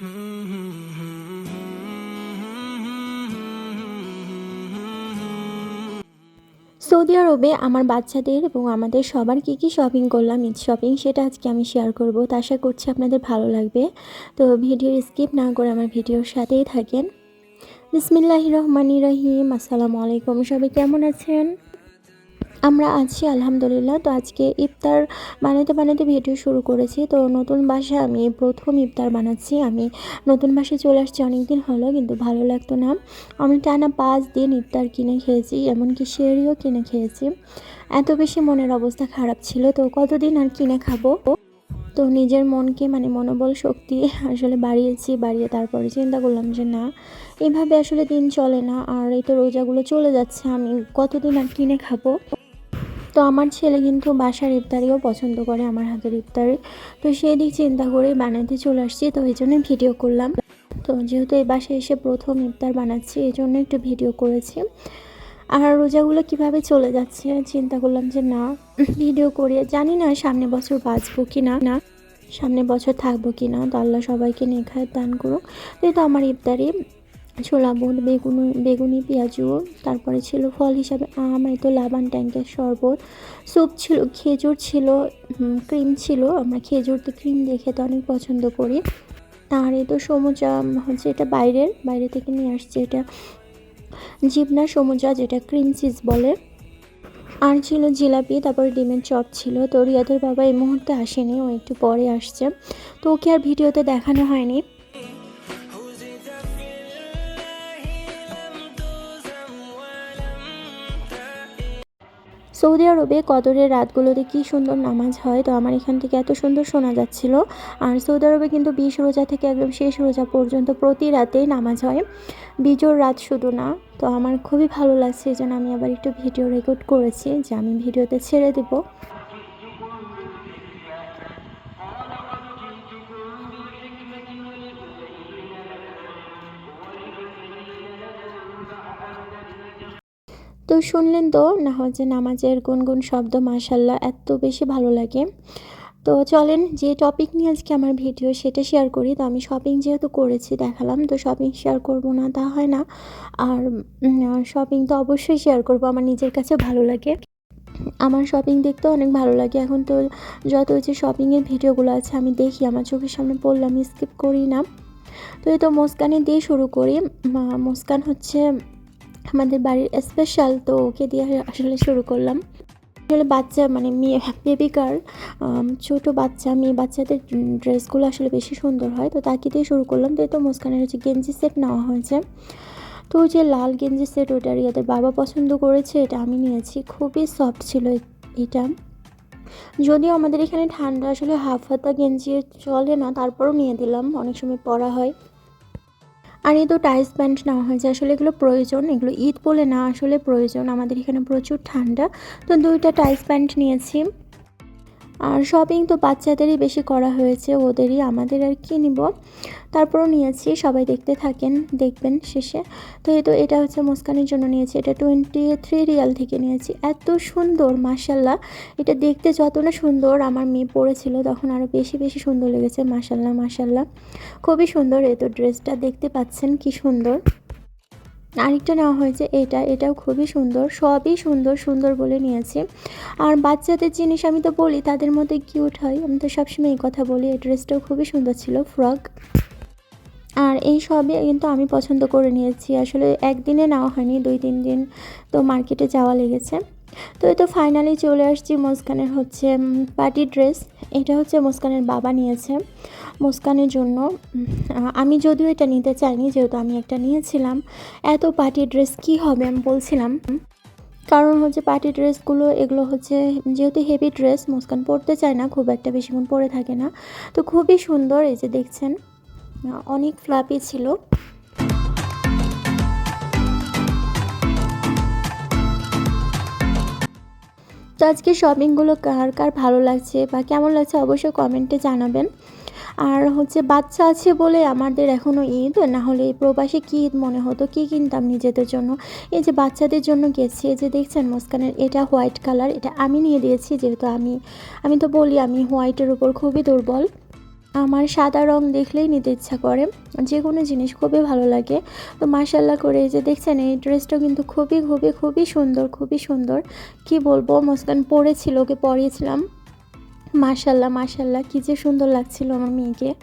Saudi আরবে আমার বাচ্চাদের এবং আমাদের সবার কী কী শপিং করলাম, ঈদ শপিং সেটা আজকে আমি শেয়ার করব। তো আশা করছি আপনাদের ভালো লাগবে। তো ভিডিও স্কিপ না করে আমার ভিডিওর সাথেই থাকেন। বিসমিল্লাহ রহমানি রহিম। আসসালামু আলাইকুম। সবাই কেমন আছেন? আমরা আছি, আলহামদুলিল্লাহ। তো আজকে ইফতার বানাতে বানাতে ভিডিও শুরু করেছি। তো নতুন বাসায় আমি প্রথম ইফতার বানাচ্ছি। আমি নতুন বাসায় চলে আসছি অনেক দিন হলো, কিন্তু ভালো লাগতো না। আমি টানা পাঁচ দিন ইফতার কিনে খেয়েছি, এমনকি শেরিও কিনে খেয়েছি। এত বেশি মনের অবস্থা খারাপ ছিল। তো কতদিন আর কিনে খাব? তো নিজের মনকে মানে মনোবল শক্তি আসলে বাড়িয়েছি, বাড়িয়ে তারপরে চিন্তা করলাম যে না, এভাবে আসলে দিন চলে না। আর এই তো রোজাগুলো চলে যাচ্ছে, আমি কতদিন আর কিনে খাব? তো আমার ছেলে কিন্তু বাসার ইফতারিও পছন্দ করে, আমার হাতের ইফতারি। তো সেই দিক চিন্তা করে বানাতে চলে আসছি, তো এই জন্য ভিডিও করলাম। তো যেহেতু এই বাসায় এসে প্রথম ইফতার বানাচ্ছি, এই জন্য একটু ভিডিও করেছি। আর রোজাগুলো কীভাবে চলে যাচ্ছে চিন্তা করলাম যে না, ভিডিও করে জানি না সামনে বছর বাঁচবো কি না না সামনে বছর থাকব কি না তো আল্লাহ সবাইকে নেখায় দান করুক। তো আমার ইফতারি। ছোলা বুট বেগুনি বেগুনি, পেঁয়াজু, তারপরে ছিল ফল হিসাবে আম, এই তো লাবান ট্যাঙ্কের শরবত। স্যুপ ছিল, খেজুর ছিল ক্রিম ছিল। আমরা খেজুর তো ক্রিম দিয়ে খেতে অনেক পছন্দ করি। আর এই তো সমুচা হচ্ছে এটা বাইরের, বাইরে থেকে নিয়ে আসছে এটা। জিবনা সমুচা, যেটা ক্রিম চিজ বলে। আর ছিল জিলাপি, তারপরে ডিমের চপ ছিল। তো রিয়াদের বাবা এই মুহূর্তে আসেনি, ও একটু পরে আসছে। তো ওকে আর ভিডিওতে দেখানো হয়নি। সৌদি আরবে কদরের রাতগুলোতে কি সুন্দর নামাজ হয়? তো আমার এখান থেকে এত সুন্দর শোনা যাচ্ছিল। আর সৌদি আরবে কিন্তু বিশ রোজা থেকে একদম শেষ রোজা পর্যন্ত প্রতি রাতেই নামাজ হয়। বিজোর রাত শুধু না, তো আমার খুবই ভালো লাগছে এই জন্য আমি আবার একটু ভিডিও রেকর্ড করেছি, যে আমি ভিডিওতে ছেড়ে দেবো। তো শুনলেন তো, না হচ্ছে নামাজের গুনগুন শব্দ মাশাল্লাহ এত বেশি ভালো লাগে। তো চলেন যে টপিক নিয়ে আজকে আমার ভিডিও সেটা শেয়ার করি। তো আমি শপিং যেহেতু করেছি দেখালাম, তো শপিং শেয়ার করব না তা হয় না। আর শপিং তো অবশ্যই শেয়ার করব, আমার নিজের কাছে ভালো লাগে। আমার শপিং দেখতে অনেক ভালো লাগে। এখন তো যত হচ্ছে শপিংয়ের ভিডিওগুলো আছে, আমি দেখি, আমার চোখের সামনে পড়লে আমি স্কিপ করি না। তো এই তো মুস্কানে দিয়ে শুরু করি। মুস্কান হচ্ছে আমাদের বাড়ির স্পেশাল তো ওকে দিয়ে আসলে শুরু করলাম। আসলে বাচ্চা মানে মেয়ে বেবি গার্ল ছোটো বাচ্চা, মেয়ে বাচ্চাদের ড্রেসগুলো আসলে বেশি সুন্দর হয়, তো তাকে দিয়ে শুরু করলাম। তো এই তো মুস্কানের হচ্ছে গেঞ্জি সেট নেওয়া হয়েছে। তো যে লাল গেঞ্জি সেট ওটা রিয়াদের বাবা পছন্দ করেছে, এটা আমি নিয়েছি। খুবই সফট ছিল এটা। যদিও আমাদের এখানে ঠান্ডা আসলে হাফ হাতা গেঞ্জি চলে না, তারপরও নিয়ে দিলাম। অনেক সময় পরা হয়। আর এই তো টাইস প্যান্ট নেওয়া হয়েছে আসলে এগুলো প্রয়োজন, এগুলো ঈদ বলে না আসলে প্রয়োজন, আমাদের এখানে প্রচুর ঠান্ডা। তো দুইটা টাইস প্যান্ট নিয়েছি। আর শপিং তো বাচ্চাদেরই বেশি করা হয়েছে, ওদেরই, আমাদের আর কি নিব? তারপরও নিয়েছি, সবাই দেখতে থাকেন, দেখবেন শেষে। তো এই তো, এটা হচ্ছে মুস্কানের জন্য নিয়েছি, এটা টোয়েন্টি থ্রি রিয়াল থেকে নিয়েছি। এত সুন্দর মাসাল্লাহ এটা দেখতে যত না সুন্দর আমার মেয়ে পড়েছিল তখন আরও বেশি বেশি সুন্দর লেগেছে মাসাল্লাহ মাসাল্লাহ খুবই সুন্দর এই তো ড্রেসটা দেখতে পাচ্ছেন, কি সুন্দর। আরেকটা নেওয়া হয়েছে এটা, এটাও খুবই সুন্দর, সবই সুন্দর সুন্দর বলে নিয়েছি। আর বাচ্চাদের জিনিস আমি তো বলি, তাদের মধ্যে কিউট হয়, আমি তো সবসময় এই কথা বলি, এই ড্রেসটাও খুবই সুন্দর ছিল ফ্রক আর এই সবই কিন্তু আমি পছন্দ করে নিয়েছি, আসলে একদিনে নেওয়া হয়নি, দুই, তিন দিন তো মার্কেটে যাওয়া লেগেছে। তো এই তো ফাইনালি চলে আসছি মুস্কানের হচ্ছে পার্টি ড্রেস এটা হচ্ছে মুস্কানের বাবা নিয়েছে। মুস্কানের জন্য আমি যদিও এটা নিতে চাইনি, যেহেতু আমি একটা নিয়েছিলাম। এত পার্টি ড্রেস কি হবে আমি বলছিলাম। কারণ হচ্ছে পার্টি ড্রেসগুলো এগুলো হচ্ছে যেহেতু হেভি ড্রেস মুস্কান পরতে চায় না, খুব একটা বেশিক্ষণ পরে থাকে না। তো খুবই সুন্দর এই যে দেখছেন অনেক ফ্লাপি ছিল। তো আজকে শপিংগুলো কার কার ভালো লাগছে বা কেমন লাগছে অবশ্যই কমেন্টে জানাবেন। আর হচ্ছে বাচ্চা আছে বলে আমাদের এখনও ঈদ, না হলে প্রবাসে কী ঈদ মনে হতো, কী কিনতাম নিজেদের জন্য? এই যে বাচ্চাদের জন্য গেছি, এই যে দেখছেন মুস্কানের এটা হোয়াইট কালার এটা আমি নিয়ে দিয়েছি, যেহেতু আমি আমি তো বলি আমি হোয়াইটের উপর খুবই দুর্বল। আমার সাদা রং দেখলেই নিতে ইচ্ছা করে। যে কোনো জিনিস খুবই ভালো লাগে। তো মার্শাল্লাহ করে যে দেখছেন, এই ড্রেসটা কিন্তু খুবই খুবই খুবই সুন্দর খুবই সুন্দর। কি বলব, মুস্কান পরেছিল, ওকে পরিয়েছিলাম। মার্শাল্লাহ মার্শাল্লাহ কী যে সুন্দর লাগছিল আমার মেয়েকে।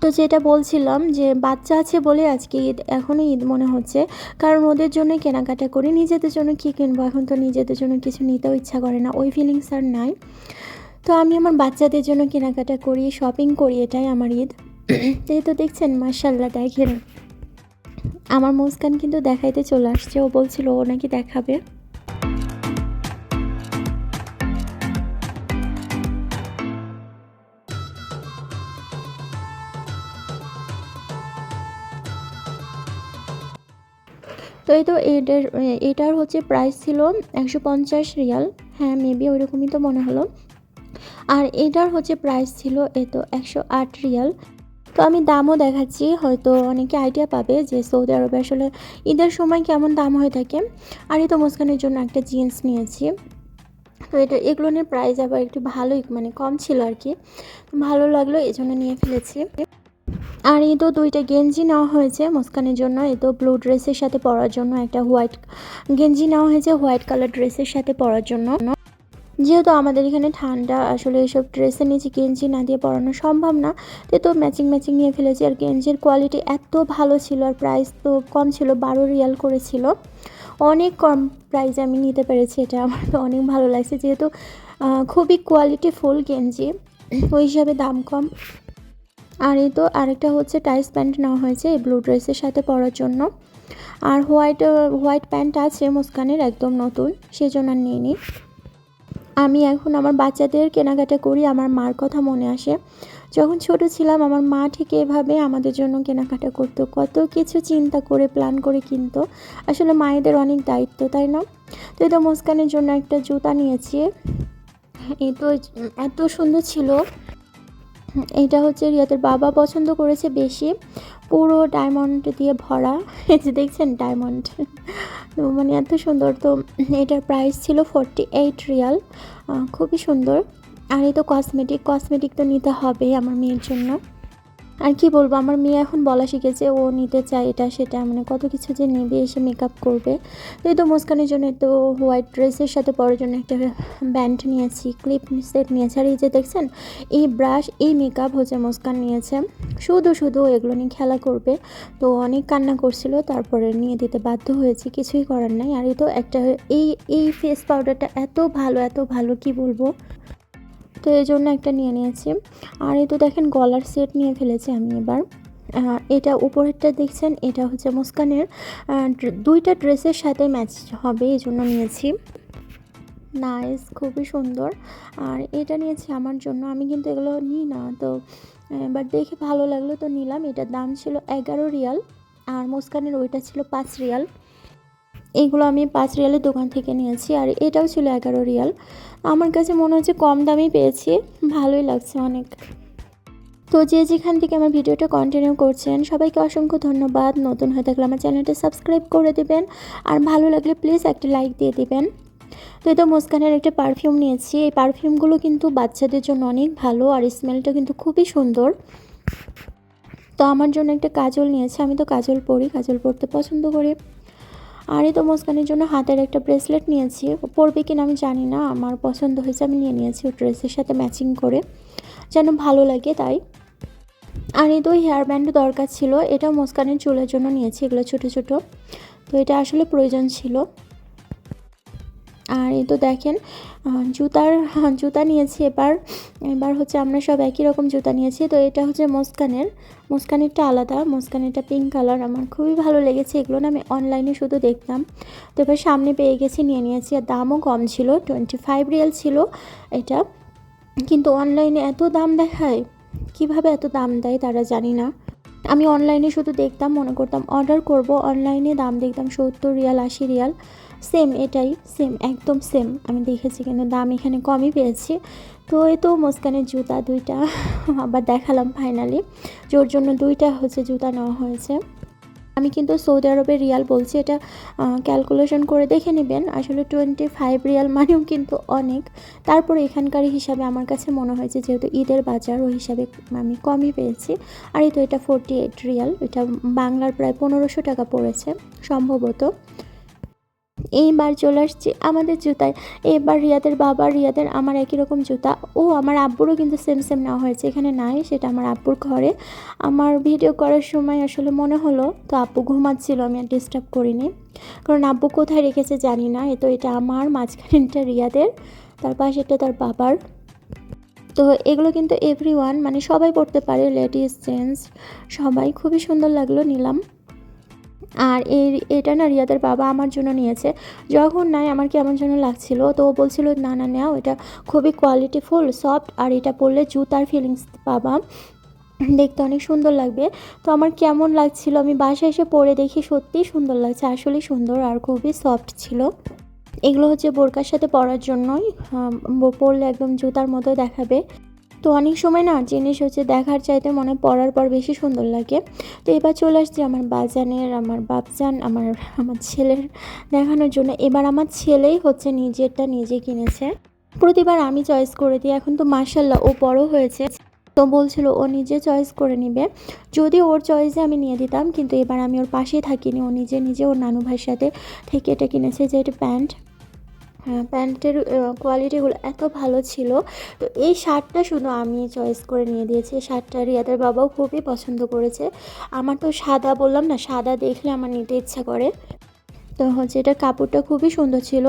তো যেটা বলছিলাম যে, বাচ্চা আছে বলে আজকে ঈদ এখনও ঈদ মনে হচ্ছে। কারণ ওদের জন্য কেনাকাটা করি, নিজেদের জন্য কী কিনবো? এখন তো নিজেদের জন্য কিছু নিতেও ইচ্ছা করে না, ওই ফিলিংস আর নাই। তো আমি আমার বাচ্চাদের জন্য কেনাকাটা করি শপিং করি এটাই আমার ঈদ। এই তো দেখছেন মার্শাল্লাহ দেখেন। আমার মুস্কান কিন্তু দেখাইতে চলে আসছে ও বলছিল ও নাকি দেখাবে। তো এই তো এটার এটার হচ্ছে প্রাইস ছিল একশো পঞ্চাশ রিয়াল। হ্যাঁ মেবি ওইরকমই তো মনে হলো। আর এটার হচ্ছে প্রাইস ছিল এ তো একশো আট রিয়াল। তো আমি দামও দেখাচ্ছি, হয়তো অনেকে আইডিয়া পাবে যে সৌদি আরবে আসলে ঈদের সময় কেমন দাম হয়ে থাকে। আর এই তো মুস্কানের জন্য একটা জিন্স নিয়েছি। তো এটা এগুলো নিয়ে প্রাইস আবার একটু ভালোই মানে কম ছিল আর কি। ভালো লাগল, এই জন্য নিয়ে ফেলেছি। আর এই তো দুইটা গেঞ্জি নেওয়া হয়েছে মুস্কানের জন্য। এই তো ব্লু ড্রেসের সাথে পরার জন্য, একটা হোয়াইট গেঞ্জি নেওয়া হয়েছে হোয়াইট কালার ড্রেসের সাথে পরার জন্য। যেহেতু আমাদের এখানে ঠান্ডা, আসলে এইসব ড্রেসের নিচে গেঞ্জি না দিয়ে পরানো সম্ভব না, তো তো ম্যাচিং ম্যাচিং নিয়ে ফেলেছি। আর গেঞ্জির কোয়ালিটি এত ভালো ছিল আর প্রাইস তো কম ছিল, বারো রিয়াল করেছিল। অনেক কম প্রাইসে আমি নিতে পেরেছি, এটা আমার তো অনেক ভালো লাগছে। যেহেতু খুবই কোয়ালিটি ফুল গেঞ্জি, ওই হিসাবে দাম কম। আর এই তো আরেকটা হচ্ছে টাইস প্যান্ট নেওয়া হয়েছে এই ব্লু ড্রেসের সাথে পরার জন্য। আর হোয়াইট হোয়াইট প্যান্ট আছে মুস্কানের, একদম নতুন, সেজন্য আর নিয়ে নিই আমি এখন আমার বাচ্চাদের কেনাকাটা করি, আমার মার কথা মনে আসে। যখন ছোট ছিলাম, আমার মা ঠিক এভাবে আমাদের জন্য কেনাকাটা করতো। কত কিছু চিন্তা করে প্ল্যান করে কিনতো। আসলে মায়েদের অনেক দায়িত্ব, তাই না? তো এটা মুস্কানের জন্য একটা জুতা নিয়েছি। এই তো এত সুন্দর ছিল। এটা হচ্ছে রিয়াদের বাবা পছন্দ করেছে বেশি। পুরো ডায়মন্ড দিয়ে ভরা। এই যে দেখছেন ডায়মন্ড মানে এত সুন্দর। তো এটার প্রাইস ছিল ফোরটি এইট রিয়াল খুবই সুন্দর। আর এই তো কসমেটিক কসমেটিক তো নিতে হবে আমার মেয়ের জন্য। আর কি বলব, আমার মেয়ে এখন বলা শিখেছে, ও নিতে চায় এটা সেটা মানে কত কিছু যে নেবে এসে মেকআপ করবে। তো এই তো মুস্কানের জন্য, তো হোয়াইট ড্রেসের সাথে পরার জন্য একটা ব্যান্ড নিয়েছি ক্লিপ সেট নিয়েছি। আর এই যে দেখছেন, এই ব্রাশ এই মেকআপ হচ্ছে মুস্কান নিয়েছে। শুধু শুধু এগুলো নিয়ে খেলা করবে। তো অনেক কান্না করছিল, তারপরে নিয়ে দিতে বাধ্য হয়েছি, কিছুই করার নাই। আর এই তো একটা, এই এই ফেস পাউডারটা এত ভালো এত ভালো, কি বলব? তো এই জন্য একটা নিয়ে নিয়েছি। আর এই তো দেখেন গলার সেট নিয়ে ফেলেছি আমি এবার। এটা উপরেরটা দেখছেন, এটা হচ্ছে মুস্কানের। দুইটা ড্রেসের সাথে ম্যাচ হবে, এই জন্য নিয়েছি। নাইস খুবই সুন্দর। আর এটা নিয়েছি আমার জন্য, আমি কিন্তু এগুলো নিই না, তো এবার দেখে ভালো লাগল, তো নিলাম। এটার দাম ছিল এগারো রিয়াল, আর মুস্কানের ওইটা ছিল পাঁচ রিয়াল। এইগুলো আমি পাঁচ রিয়ালের দোকান থেকে নিয়েছি, আর এটাও ছিল এগারো রিয়াল। আমার কাছে মনে হচ্ছে কম দামেই পেয়েছি। ভালোই লাগছে অনেক। তো যে যেখান থেকে আমার ভিডিওটা কন্টিনিউ করছেন, সবাইকে অসংখ্য ধন্যবাদ। নতুন হয়ে থাকলে আমার চ্যানেলটা সাবস্ক্রাইব করে দেবেন। আর ভালো লাগলে প্লিজ একটা লাইক দিয়ে দিবেন। তো তো মুস্কানের একটা পারফিউম নিয়েছি। এই পারফিউমগুলো কিন্তু বাচ্চাদের জন্য অনেক ভালো আর স্মেলটা কিন্তু খুবই সুন্দর। তো আমার জন্য একটা কাজল নিয়েছে। আমি তো কাজল পরি, কাজল পরতে পছন্দ করি। আর এই তো মুস্কানের জন্য হাতের একটা ব্রেসলেট নিয়েছি। পরবে কিনা আমি জানি না, আমার পছন্দ হয়েছে, আমি নিয়ে নিয়েছি ও ড্রেসের সাথে ম্যাচিং করে। যেন ভালো লাগে তাই। আর এই তো হেয়ার ব্যান্ড দরকার ছিল, এটা মুস্কানের চুলের জন্য নিয়েছি, এগুলো ছোটো ছোটো। তো এটা আসলে প্রয়োজন ছিল। আর এই তো দেখেন জুতার জুতা নিয়েছি এবার। এবার হচ্ছে আমরা সব একই রকম জুতা নিয়েছি। তো এটা হচ্ছে মুস্কানের। মুস্কানেরটা আলাদা, মুস্কানেরটা পিঙ্ক কালার আমার খুবই ভালো লেগেছে এগুলো না, আমি অনলাইনে শুধু দেখতাম। তো এবার সামনে পেয়ে গেছি, নিয়ে নিয়েছি। আর দামও কম ছিল টোয়েন্টি ফাইভ রিয়েল ছিল এটা। কিন্তু অনলাইনে এত দাম দেখায়, কীভাবে এত দাম দেয় তারা জানি না। আমি অনলাইনে শুধু দেখতাম, মনে করতাম অর্ডার করব। অনলাইনে দাম দেখতাম সত্তর রিয়াল আশি রিয়াল সেম এটাই সেম একদম সেম আমি দেখেছি কিন্তু দাম এখানে কমই পেয়েছি। তো এই তো মুস্কানের জুতা দুইটা, আবার দেখালাম ফাইনালি জোর জন্য দুইটা হচ্ছে জুতা নেওয়া হয়েছে। আমি কিন্তু সৌদি আরবের রিয়াল বলছি, এটা ক্যালকুলেশন করে দেখে নেবেন। আসলে টোয়েন্টি ফাইভ রিয়াল মানেও কিন্তু অনেক। তারপরে এখানকার হিসাবে আমার কাছে মনে হয়েছে, যেহেতু ঈদের বাজার, ওই হিসাবে আমি কমই পেয়েছি। আর এই তো এটা ফোরটি এইট রিয়াল, এটা বাংলার প্রায় পনেরোশো টাকা পড়েছে, সম্ভবত। এইবার চলে আসছি আমাদের জুতায়। এবার রিয়াদের বাবা, রিয়াদের আমার একই রকম জুতা। ও আমার আব্বুরও কিন্তু সেম সেম নেওয়া হয়েছে। এখানে নাই, সেটা আমার আব্বুর ঘরে। আমার ভিডিও করার সময় আসলে মনে হলো, তো আব্বু ঘুমাচ্ছিল, আমি আর ডিস্টার্ব করিনি। কারণ আব্বু কোথায় রেখেছে জানি না, এ তো এটা আমার, মাঝখানেরটা রিয়াদের, তার পাশেরটা তার বাবার। তো এগুলো কিন্তু এভরি মানে সবাই পড়তে পারে লেডিস জেন্টস সবাই। খুবই সুন্দর লাগল, নিলাম। আর এই এটা না রিয়াদের বাবা আমার জন্য নিয়েছে। যখন নাই আমার কেমন যেন লাগছিল, তো ও বলছিল, না না, নেও, এটা খুবই কোয়ালিটিফুল সফট আর এটা পরলে জুতার ফিলিংস পাবা। দেখতে অনেক সুন্দর লাগবে। তো আমার কেমন লাগছিল, আমি বাসায় এসে পরে দেখি সত্যিই সুন্দর লাগছে, আসলেই সুন্দর আর খুবই সফট ছিল। এগুলো হচ্ছে বোরকার সাথে পরার জন্যই পরলে একদম জুতার মতো দেখাবে। তো অনেক সময় না জিনিস হচ্ছে দেখার চাইতে মনে পরার পর বেশি সুন্দর লাগে। তো এবার চলে আসছি আমার বাজানের, আমার বাপজান, আমার আমার ছেলের দেখানোর জন্য। এবার আমার ছেলেই হচ্ছে নিজেরটা নিজে কিনেছে। প্রতিবার আমি চয়েস করে দিই। এখন তো মার্শাল্লাহ ও বড় হয়েছে। তো বলছিল ও নিজে চয়েস করে নিবে। যদি ওর চয়েসে আমি নিয়ে দিতাম, কিন্তু এবার আমি ওর পাশেই থাকিনি। ও নিজে নিজে ওর নানু ভাইয়ের সাথে থেকে এটা কিনেছে, যে এটা প্যান্ট। প্যান্টের কোয়ালিটিগুলো এত ভালো ছিল। তো এই শার্টটা শুধু আমি চয়েস করে নিয়ে দিয়েছি। শার্টটা রিয়াদের বাবাও খুবই পছন্দ করেছে। আমার তো সাদা বললাম না, সাদা দেখলে আমার নিতে ইচ্ছা করে। তো হচ্ছে এটার কাপড়টা খুবই সুন্দর ছিল।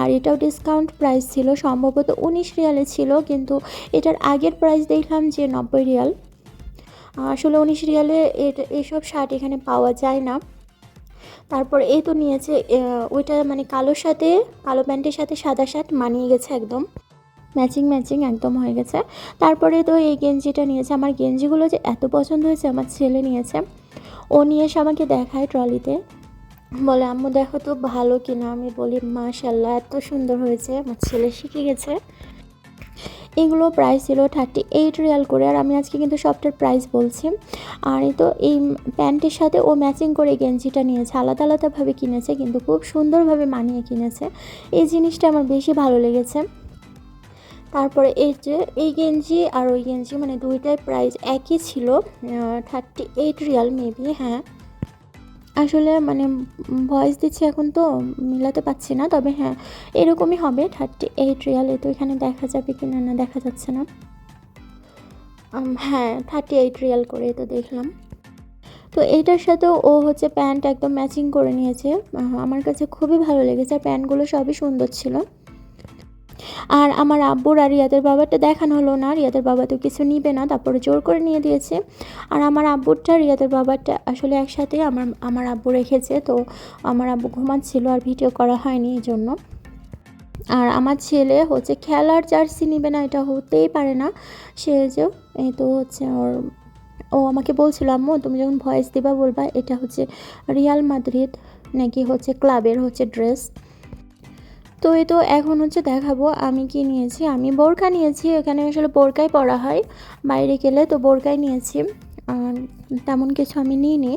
আর এটাও ডিসকাউন্ট প্রাইস ছিল। সম্ভবত উনিশ রিয়ালে ছিল, কিন্তু এটার আগের প্রাইস দেখলাম যে নব্বই রিয়াল। আসলে উনিশ রিয়ালে এটা এইসব শার্ট এখানে পাওয়া যায় না। তারপর এই তো নিয়েছে ওইটা মানে কালোর সাথে, কালো প্যান্টের সাথে সাদা শার্ট মানিয়ে গেছে একদম। ম্যাচিং ম্যাচিং একদম হয়ে গেছে। তারপরে তো এই গেঞ্জিটা নিয়েছে। আমার গেঞ্জিগুলো যে এত পছন্দ হয়েছে, আমার ছেলে নিয়েছে। ও নিয়ে এসে আমাকে দেখায় ট্রলিতে। বলে, আম্মু, দেখো তো ভালো কিনা। আমি বলি মাশাল্লাহ এত সুন্দর হয়েছে। আমার ছেলে শিখে গেছে। এগুলো প্রাইস ছিল থার্টি এইট রিয়াল করে আর আমি আজকে কিন্তু সবটার প্রাইস বলছি। আর তো এই প্যান্টের সাথে ও ম্যাচিং করে গেঞ্জিটা নিয়েছে, আলাদা আলাদাভাবে কিনেছে কিন্তু খুব সুন্দরভাবে মানিয়ে কিনেছে। এই জিনিসটা আমার বেশি ভালো লেগেছে। তারপরে এই যে, এই গেঞ্জি আর ওই গেঞ্জি মানে দুইটাই প্রাইস একই ছিল থার্টি এইট রিয়াল মেবি হ্যাঁ। আসলে মানে ভয়েস দিচ্ছি এখন তো, মিলাতে পাচ্ছি না, তবে হ্যাঁ এরকমই হবে। থার্টি এইট রিয়াল তো এখানে দেখা যাবে কি না না দেখা যাচ্ছে না। হ্যাঁ থার্টি এইট রিয়াল করে তো দেখলাম। তো এইটার সাথে ও হচ্ছে প্যান্ট একদম ম্যাচিং করে নিয়েছে। আমার কাছে খুবই ভালো লেগেছে। আর প্যান্টগুলো সবই সুন্দর ছিল। আর আমার আব্বুর আর রিয়াদের বাবারটা দেখানো হলো না। রিয়াদের বাবা তো কিছু নিবে না, তারপরে জোর করে নিয়ে দিয়েছে। আর আমার আব্বুরটা, রিয়াদের বাবারটা আসলে একসাথে আমার আমার আব্বু রেখেছে, তো আমার আব্বু ঘুমাচ্ছিল আর ভিডিও করা হয়নি এই জন্য আর আমার ছেলে হচ্ছে খেলার জার্সি নিবে না, এটা হতেই পারে না। সে যে, এই তো হচ্ছে ওর, ও আমাকে বলছিল, আম্মু, তুমি যখন ভয়েস দিবা বলবা, এটা হচ্ছে রিয়াল মাদ্রিদ নাকি হচ্ছে ক্লাবের হচ্ছে ড্রেস? তো এই তো এখন হচ্ছে দেখাবো আমি কি নিয়েছি। আমি বোরকা নিয়েছি, এখানে আসলে বোরকাই পরা হয়। বাইরে গেলে তো বোরকাই নিয়েছি। তেমন কিছু আমি নিইনি।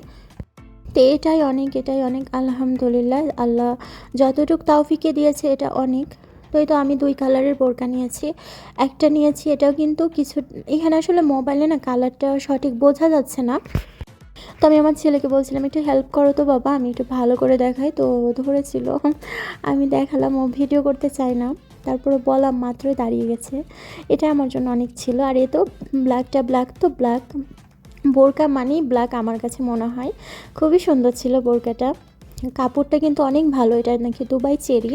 তো এটাই অনেক এটাই অনেক। আলহামদুলিল্লাহ, আল্লাহ যতটুক তাওফিকে দিয়েছে এটা অনেক। তো এই তো আমি দুই কালারের বোরকা নিয়েছি। একটা নিয়েছি, এটাও কিন্তু কিছু, এখানে আসলে মোবাইলে না কালারটা সঠিক বোঝা যাচ্ছে না। তো আমি আমার ছেলেকে বলছিলাম, একটু হেল্প করো তো বাবা, আমি একটু ভালো করে দেখাই। তো ধরেছিল। আমি দেখালাম, ও ভিডিও করতে চায় না। তারপরে বললাম মাত্রই দাঁড়িয়ে গেছে। এটা আমার জন্য অনেক ছিল। আর এ তো ব্ল্যাকটা ব্ল্যাক তো ব্ল্যাক বোরকা মানেই ব্ল্যাক আমার কাছে মনে হয়। খুবই সুন্দর ছিল বোরকাটা। কাপড়টা কিন্তু অনেক ভালো, এটা নাকি দুবাই চেরি।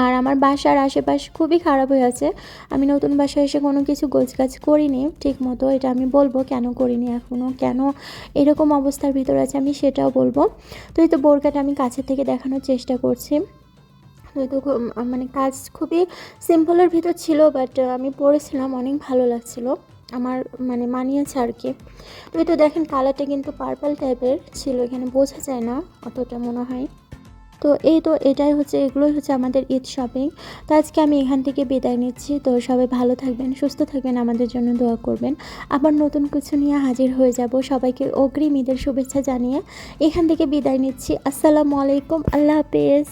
আর আমার বাসার আশেপাশ খুবই খারাপ হয়ে আছে। আমি নতুন বাসায় এসে কোনো কিছু গোছগাছ করিনি, ঠিক মতো এটা আমি বলব কেন করিনি এখনও কেন এরকম অবস্থার ভিতরে আছে আমি সেটাও বলব। তো এই তো বোরকাটা আমি কাছের থেকে দেখানোর চেষ্টা করছি। তো তো মানে কাজ খুবই সিম্পলের ভিতর ছিল বাট আমি পরেছিলাম অনেক ভালো লাগছিল, আমার মানে মানিয়েছে আর কি। তো তো দেখেন কালারটা কিন্তু পার্পল টাইপের ছিল, এখানে বোঝা যায় না, অতটা মনে হয়। তো এই তো এটাই হচ্ছে, এগুলোই হচ্ছে আমাদের ঈদ শপিং তো আজকে আমি এখান থেকে বিদায় নিচ্ছি। তো সবাই ভালো থাকবেন, সুস্থ থাকবেন, আমাদের জন্য দোয়া করবেন। আবার নতুন কিছু নিয়ে হাজির হয়ে যাব। সবাইকে অগ্রিম ঈদের শুভেচ্ছা জানিয়ে এখান থেকে বিদায় নিচ্ছি। আসসালামু আলাইকুম, আল্লাহ হাফেজ।